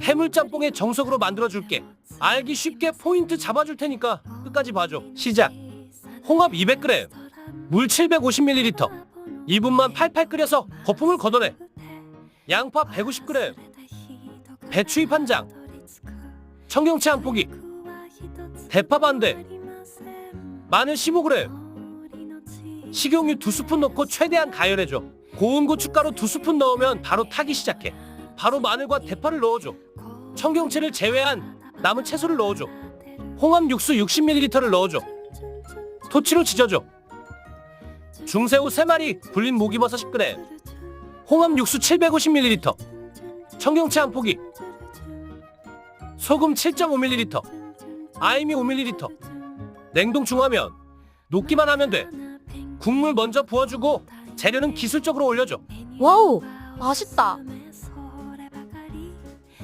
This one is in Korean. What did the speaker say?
해물짬뽕의 정석으로 만들어줄게. 알기 쉽게 포인트 잡아줄 테니까 끝까지 봐줘. 시작. 홍합 200g, 물 750ml. 2분만 팔팔 끓여서 거품을 걷어내. 양파 150g, 배추 잎 한 장, 청경채 한 포기, 대파 반대, 마늘 15g, 식용유 두 스푼 넣고 최대한 가열해줘. 고운 고춧가루 두 스푼 넣으면 바로 타기 시작해. 바로 마늘과 대파를 넣어줘. 청경채를 제외한 남은 채소를 넣어줘. 홍합 육수 60ml를 넣어줘. 토치로 지져줘. 중새우 3마리, 불린 목이버섯 10g, 홍합 육수 750ml, 청경채 한 포기, 소금 7.5ml, 아이미 5ml, 냉동 중화면, 녹기만 하면 돼. 국물 먼저 부어주고 재료는 기술적으로 올려줘. 와우, 맛있다.